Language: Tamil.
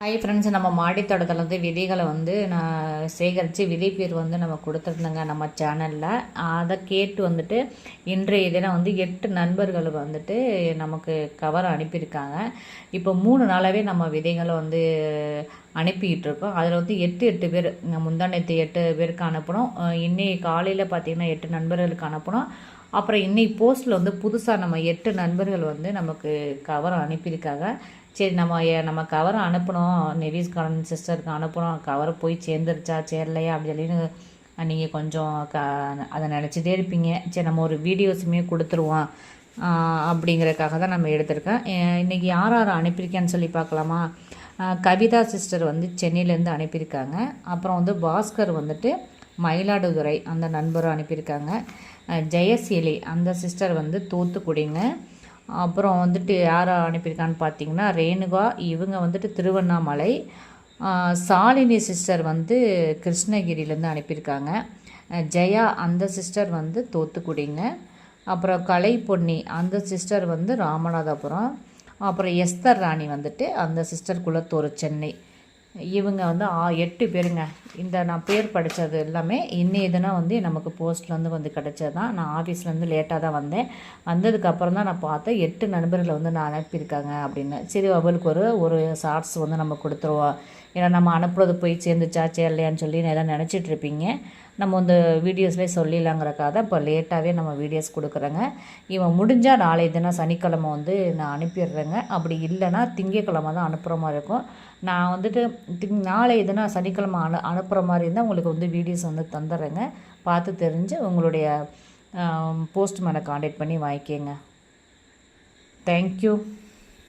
ஹாய் ஃப்ரெண்ட்ஸ் நம்ம மாடித்தோட்டத்தில் வந்து விதைகளை வந்து நான் சேகரித்து விதைப்பேர் வந்து நம்ம கொடுத்துருந்தோங்க நம்ம சேனலில் அதை கேட்டு வந்துட்டு இன்றைய தினம் வந்து எட்டு நண்பர்கள் வந்துட்டு நமக்கு கவர் அனுப்பியிருக்காங்க. இப்போ மூணு நாளாகவே நம்ம விதைகளை வந்து அனுப்பிக்கிட்டு இருக்கோம். அதில் வந்து எட்டு எட்டு பேர் முந்தானத்து எட்டு பேருக்கு அனுப்பணும் இன்னைக்கு காலையில் பார்த்திங்கன்னா எட்டு நண்பர்களுக்கு அனுப்பணும் அப்புறம் இன்னைக்கு போஸ்ட்டில் வந்து புதுசாக நம்ம எட்டு நண்பர்கள் வந்து நமக்கு கவர் அனுப்பியிருக்காங்க. சரி நம்ம நம்ம கவரை அனுப்பணும் நெவிஸ் கான் சிஸ்டருக்கு அனுப்பணும் கவர் போய் சேர்ந்துருச்சா? சேரலையா? அப்படி சொல்லின்னு நீங்கள் கொஞ்சம் க அதை நினச்சிட்டே இருப்பீங்க. சரி நம்ம ஒரு வீடியோஸுமே கொடுத்துருவோம். அப்படிங்கிறதுக்காக தான் நம்ம எடுத்திருக்கேன் இன்றைக்கி யார் யார் அனுப்பியிருக்கேன்னு சொல்லி பார்க்கலாமா? கவிதா சிஸ்டர் வந்து சென்னையிலேருந்து அனுப்பியிருக்காங்க. அப்புறம் வந்து பாஸ்கர் வந்துட்டு மயிலாடுதுறை அந்த நண்பரும் அனுப்பியிருக்காங்க. ஜெயசீலி அந்த சிஸ்டர் வந்து தூத்துக்குடிங்க. அப்புறம் வந்துட்டு யாரை அனுப்பியிருக்கான்னு பார்த்தீங்கன்னா ரேணுகா இவங்க வந்துட்டு திருவண்ணாமலை. சாலினி சிஸ்டர் வந்து கிருஷ்ணகிரியிலேருந்து அனுப்பியிருக்காங்க. ஜெயா அந்த சிஸ்டர் வந்து தோத்துக்குடிங்க. அப்புறம் கலை பொன்னி அந்த சிஸ்டர் வந்து ராமநாதபுரம். அப்புறம் எஸ்தர் ராணி வந்துட்டு அந்த சிஸ்டர் குளத்தூர் சென்னை. இவங்க வந்து ஆ எட்டு பேருங்க. இந்த நான் பேர் படித்தது எல்லாமே இன்னைய தினம் வந்து நமக்கு போஸ்ட்லேருந்து வந்து கிடச்சது தான் நான் ஆஃபீஸ்லேருந்து லேட்டாக தான் வந்தேன். வந்ததுக்கப்புறம் தான் நான் பார்த்தேன் எட்டு நண்பர்களை வந்து நான் அனுப்பியிருக்காங்க அப்படின்னு. சரி அவளுக்கு ஒரு ஒரு ஷார்ட்ஸ் வந்து நம்ம கொடுத்துருவோம். ஏன்னா நம்ம அனுப்புறது போய் சேர்ந்துச்சா சேரலையான்னு சொல்லி எல்லாம் நினச்சிட்டு இருப்பீங்க. நம்ம இந்த வீடியோஸ்லேயே சொல்லிடலாங்கிறக்காக தான் இப்போ லேட்டாகவே நம்ம வீடியோஸ் கொடுக்குறேங்க. இவன் முடிஞ்சால் நாளைய தினம் சனிக்கிழமை வந்து நான் அனுப்பிடுறேங்க. அப்படி இல்லைன்னா திங்கக்கிழமை தான் அனுப்புகிற மாதிரி இருக்கும். நான் வந்துட்டு திங் நாளைய தினம் சனிக்கிழமை அனு அனுப்புகிற மாதிரி இருந்தால் உங்களுக்கு வந்து வீடியோஸ் வந்து தந்துடுறேங்க. பார்த்து தெரிஞ்சு உங்களுடைய போஸ்ட்மேனை காண்டாக்ட் பண்ணி வாங்கிக்கோங்க. தேங்க்யூ.